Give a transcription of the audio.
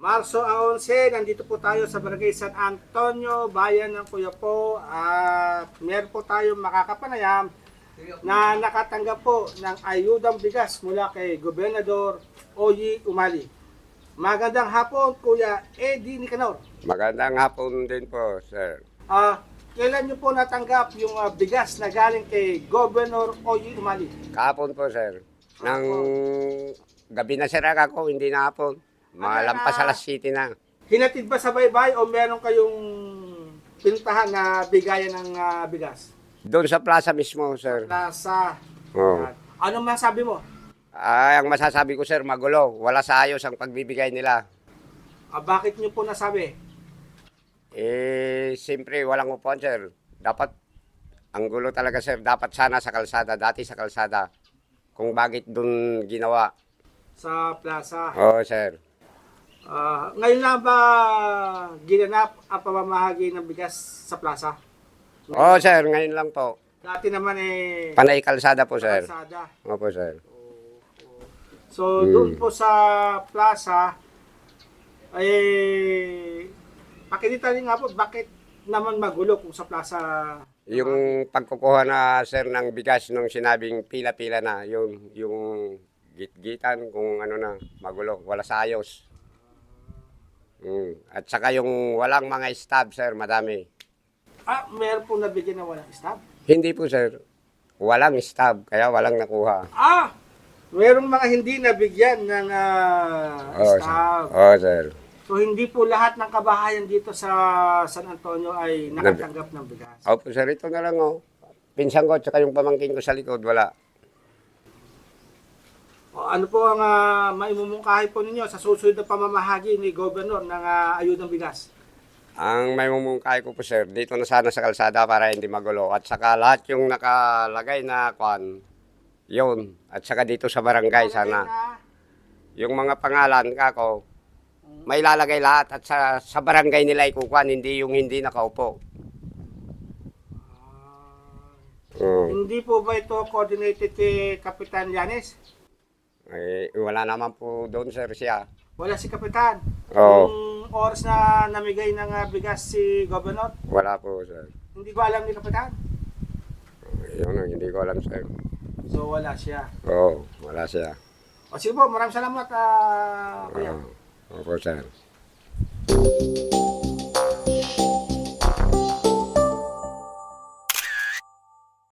Marso 11, nandito po tayo sa Barangay San Antonio, bayan ng Kuyapo at meron po tayong makakapanayam na nakatanggap po ng ayudang bigas mula kay Gobernador Oyi Umali. Magandang hapon, Kuya Eddie Nicanor. Magandang hapon din po, sir. Ah, kailan niyo po natanggap yung ah, bigas na galing kay Governor Oyi Umali? Kahapon po, sir. Nang gabi na sir ako, hindi na hapon. Malampas alas City na. Hinatid ba sa baybay o meron kayong pinuntahan na bigayan ng ah, bigas? Doon sa plaza mismo, sir. Nasa... Oo. Anong masabi mo? Ay, ang masasabi ko, sir, magulo. Wala sa ayos ang pagbibigay nila. Ah, bakit niyo po nasabi? Eh, siyempre, walang upuan, sir. Dapat, ang gulo talaga, sir. Dapat sana sa kalsada, dati sa kalsada. Kung bakit doon ginawa. Sa plaza. Oo, sir. Ah, ngayon lang ba ginanap ang pamamahagi ng bigas sa plaza? Oo, sir, ngayon lang po. Dati naman eh... Panay kalsada po, sir. Kalsada. Opo, sir. So, Hmm. doon po sa plaza, eh, pakikita rin nga po, bakit naman magulo kung sa plaza Yung pagkukuha na sir ng bigas nung sinabing pila-pila na, yung yung gitgitan kung ano na magulo, wala sa ayos. Mm. At saka yung walang mga stab sir, madami. Ah, meron po nabigyan na walang stab? Hindi po sir, walang stab, kaya walang nakuha. Ah! Merong mga hindi nabigyan ng Oo, sir. stab. Oo, sir. So, hindi po lahat ng kabahayan dito sa San Antonio ay nakatanggap ng bigas. Opo sir, ito na lang oh. Pinsan ko at saka yung pamangkin ko sa likod, wala. O, ano po ang uh, maimumungkahi po ninyo sa susunod na pamamahagi ni Governor ng ah, ayudang bigas? Ang may mumungkay ko po sir, dito na sana sa kalsada para hindi magulo. At saka lahat yung nakalagay na kwan, yun. At saka dito sa barangay sana. Na, Yung mga pangalan kako, may lalagay lahat at sa, sa barangay nila ikukuhan, hindi yung hindi nakaupo. ah, Mm. hindi po ba ito coordinated kay Kapitan Yanes? Eh, wala naman po doon sir siya. Wala si Kapitan. Oo. Yung oras na namigay ng ah, bigas si Governor, Wala po sir. hindi ko alam ni Kapitan. Yun ang hindi ko alam sir. So wala siya. Oo, wala siya. O sige po, maraming salamat, ah, Kuya. Oo, opo sir.